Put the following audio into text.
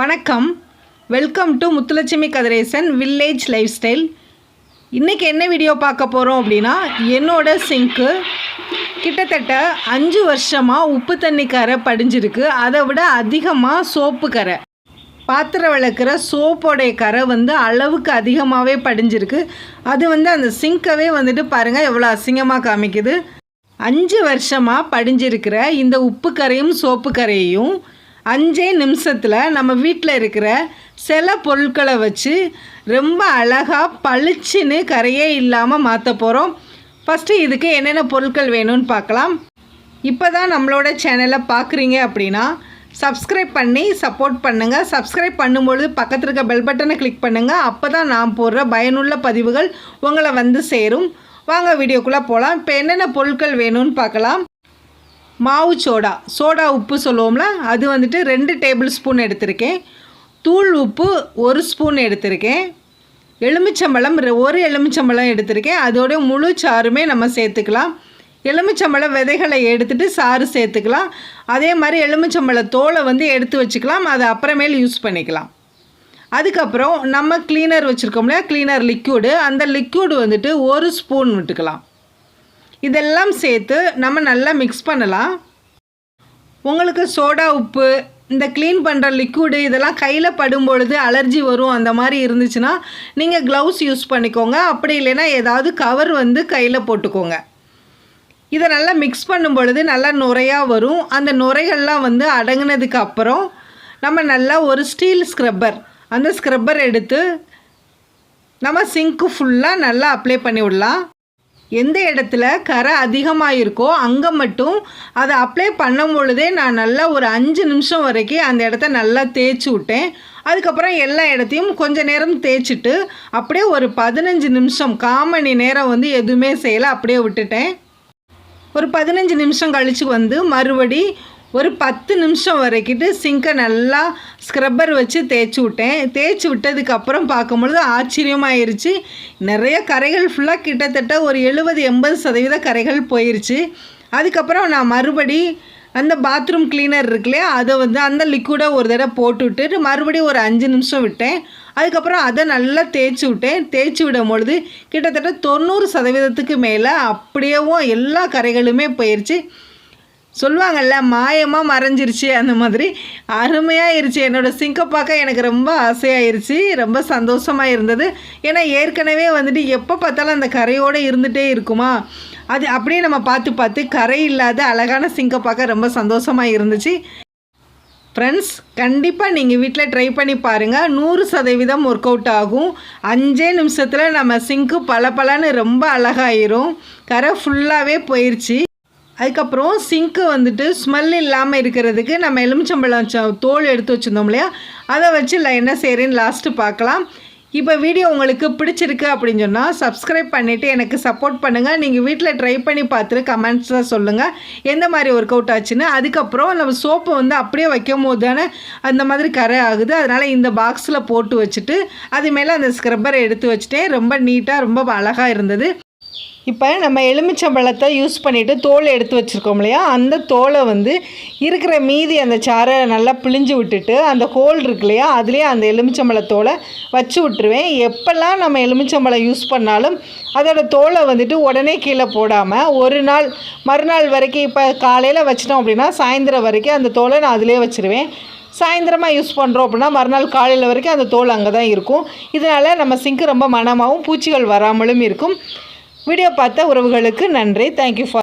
வணக்கம். Welcome to Muthulakshmi Kathiresan village lifestyle இன்றைக்கி என்ன வீடியோ பார்க்க போகிறோம் அப்படின்னா என்னோட சிங்க்கு கிட்டத்தட்ட அஞ்சு வருஷமாக உப்பு தண்ணி கரை படிஞ்சிருக்கு. அதை விட அதிகமாக சோப்பு கரை. பாத்திரம் விளக்குற சோப்போடைய கரை வந்து அளவுக்கு அதிகமாகவே படிஞ்சிருக்கு. அது வந்து அந்த சிங்கவே வந்துட்டு பாருங்கள் எவ்வளோ அசிங்கமாக காமிக்குது. அஞ்சு வருஷமாக படிஞ்சிருக்கிற இந்த உப்பு கரையும் சோப்பு கரையையும் அஞ்சே நிமிஷத்தில் நம்ம வீட்டில் இருக்கிற சில பொருட்களை வச்சு ரொம்ப அழகாக பளிச்சுன்னு கரையே இல்லாமல் மாற்ற போகிறோம் ஃபஸ்ட்டு இதுக்கு என்னென்ன பொருட்கள் வேணும்னு பார்க்கலாம். இப்போ தான் நம்மளோட சேனலை பார்க்குறீங்க அப்படின்னா சப்ஸ்கிரைப் பண்ணி சப்போர்ட் பண்ணுங்கள் சப்ஸ்கிரைப் பண்ணும்பொழுது பக்கத்தில் இருக்க பெல் பட்டனை கிளிக் பண்ணுங்கள் அப்போ தான் நான் போடுற பயனுள்ள பதிவுகள் உங்களை வந்து சேரும். வாங்க வீடியோக்குள்ளே போகலாம் இப்போ என்னென்ன பொருட்கள் வேணும்னு பார்க்கலாம். மாவு சோடா சோடா உப்பு சொல்லுவோம்ல அது வந்துட்டு ரெண்டு டேபிள் ஸ்பூன் எடுத்திருக்கேன். தூள் உப்பு ஒரு ஸ்பூன் எடுத்திருக்கேன். எலுமிச்சம்பழம் ரெ- ஒரு எலுமிச்சம்பழம் எடுத்திருக்கேன். அதோடய முழு சாறுமே நம்ம சேர்த்துக்கலாம். எலுமிச்சம்பழம் விதைகளை எடுத்துகிட்டு சாறு சேர்த்துக்கலாம். அதே மாதிரி எலுமிச்சம்பழ தோலை வந்து எடுத்து வச்சுக்கலாம். அதை அப்புறமேல் யூஸ் பண்ணிக்கலாம். அதுக்கப்புறம் நம்ம க்ளீனர் வச்சுருக்கோம் இல்லையா க்ளீனர் லிக்யூடு அந்த லிக்யூடு வந்துட்டு ஒரு ஸ்பூன் விட்டுக்கலாம். இதெல்லாம் சேர்த்து நம்ம நல்லா மிக்ஸ் பண்ணலாம். உங்களுக்கு சோடா உப்பு இந்த க்ளீன் பண்ணுற லிக்விடு இதெல்லாம் கையில் படும் பொழுது அலர்ஜி வரும் அந்த மாதிரி இருந்துச்சுன்னா நீங்கள் க்ளவுஸ் யூஸ் பண்ணிக்கோங்க. அப்படி இல்லைன்னா ஏதாவது கவர் வந்து கையில் போட்டுக்கோங்க. இதை நல்லா மிக்ஸ் பண்ணும் பொழுது நல்லா நுரையாக வரும். அந்த நுரைகள்லாம் வந்து அடங்குனதுக்கு அப்புறம் நம்ம நல்லா ஒரு ஸ்டீல் ஸ்க்ரப்பர் அந்த ஸ்க்ரப்பர் எடுத்து நம்ம சிங்க்கு ஃபுல்லாக நல்லா அப்ளை பண்ணி விடலாம். எந்த இடத்துல கரை அதிகமாக இருக்கோ அங்கே மட்டும் அதை அப்ளை பண்ணும் பொழுதே நான் நல்லா ஒரு அஞ்சு நிமிஷம் வரைக்கும் அந்த இடத்த நல்லா தேய்ச்சி விட்டேன். அதுக்கப்புறம் எல்லா இடத்தையும் கொஞ்ச நேரம் தேய்ச்சிட்டு அப்படியே ஒரு பதினஞ்சு நிமிஷம் கால் மணி நேரம் வந்து எதுவுமே செய்யலை அப்படியே விட்டுட்டேன். ஒரு பதினஞ்சு நிமிஷம் கழித்து வந்து மறுபடி ஒரு பத்து நிமிஷம் வரைக்கிட்டு சிங்கை நல்லா ஸ்க்ரப்பர் வச்சு தேய்ச்சி விட்டேன். தேய்ச்சி விட்டதுக்கப்புறம் பார்க்கும்பொழுது ஆச்சரியமாயிருச்சு. நிறைய கரைகள் ஃபுல்லாக கிட்டத்தட்ட ஒரு எழுபது எண்பது சதவீத கரைகள் போயிருச்சு. அதுக்கப்புறம் நான் மறுபடி அந்த பாத்ரூம் கிளீனர் இருக்குல்லையா அதை வந்து அந்த லிக்விடை ஒரு தடவை போட்டு விட்டுட்டு மறுபடியும் ஒரு அஞ்சு நிமிஷம் விட்டேன். அதுக்கப்புறம் அதை நல்லா தேய்ச்சி விட்டேன். தேய்ச்சி விடும் பொழுது கிட்டத்தட்ட தொண்ணூறு சதவீதத்துக்கு மேலே அப்படியேவும் எல்லா கரைகளுமே போயிருச்சு. சொல்லுவாங்கல்ல மாயமாக மறைஞ்சிருச்சு அந்த மாதிரி. அருமையாயிருச்சு. என்னோடய சிங்கை பார்க்க எனக்கு ரொம்ப ஆசையாயிருச்சு. ரொம்ப சந்தோஷமாக இருந்தது ஏன்னா ஏற்கனவே வந்துட்டு எப்போ பார்த்தாலும் அந்த கரையோடு இருந்துகிட்டே இருக்குமா? அது அப்படியே நம்ம பார்த்து பார்த்து கரை இல்லாத அழகான சிங்கை பார்க்க ரொம்ப சந்தோஷமாக இருந்துச்சு ஃப்ரெண்ட்ஸ் கண்டிப்பாக நீங்கள் வீட்டில் ட்ரை பண்ணி பாருங்கள் நூறு சதவீதம் ஒர்க் அவுட் ஆகும். அஞ்சே நிமிஷத்தில் நம்ம சிங்க்கு பளபளன்னு ரொம்ப அழகாயிரும். கரை ஃபுல்லாகவே போயிடுச்சு அதுக்கப்புறம் சிங்க்கு வந்துட்டு ஸ்மெல் இல்லாமல் இருக்கிறதுக்கு நம்ம எலுமிச்சம்பழம் தோல் எடுத்து வச்சுருந்தோம் இல்லையா? அதை வச்சு நான் என்ன செய்கிறேன்னு லாஸ்ட்டு பார்க்கலாம். இப்போ வீடியோ உங்களுக்கு பிடிச்சிருக்கு அப்படின்னு சொன்னால் சப்ஸ்கிரைப் பண்ணிவிட்டு எனக்கு சப்போர்ட் பண்ணுங்கள் நீங்கள் வீட்டில் ட்ரை பண்ணி பார்த்துட்டு கமெண்ட்ஸில் சொல்லுங்கள் எந்த மாதிரி ஒர்க் அவுட் ஆச்சுன்னு. அதுக்கப்புறம் நம்ம சோப்பு வந்து அப்படியே வைக்கும் போது தானே அந்த மாதிரி கரை ஆகுது. அதனால் இந்த பாக்ஸில் போட்டு வச்சுட்டு அது மேலே அந்த ஸ்க்ரப்பரை எடுத்து வச்சுட்டேன். ரொம்ப நீட்டாக ரொம்ப அழகாக இருந்தது. இப்போ நம்ம எலுமிச்சம்பழத்தை யூஸ் பண்ணிவிட்டு தோலை எடுத்து வச்சுருக்கோம் இல்லையா? அந்த தோலை வந்து இருக்கிற மீதி அந்த சாரை நல்லா பிழிஞ்சு விட்டுட்டு அந்த ஹோல் இருக்கு இல்லையா? அதுலேயே அந்த எலுமிச்சம்பழத்தோலை வச்சு விட்டுருவேன். எப்போல்லாம் நம்ம எலுமிச்சம்பழம் யூஸ் பண்ணாலும் அதோட தோலை வந்துட்டு உடனே கீழே போடாமல் ஒரு நாள் மறுநாள் வரைக்கும் இப்போ காலையில் வச்சிட்டோம் அப்படின்னா சாயந்தரம் வரைக்கும் அந்த தோலை நான் அதிலே வச்சுருவேன். சாயந்தரமாக யூஸ் பண்ணுறோம் அப்படின்னா மறுநாள் காலையில் வரைக்கும் அந்த தோல் அங்கே தான் இருக்கும். இதனால் நம்ம சிங்க்கு ரொம்ப மனமாகவும் பூச்சிகள் வராமலும் இருக்கும். வீடியோ பார்த்த உறவுகளுக்கு நன்றி. Thank you for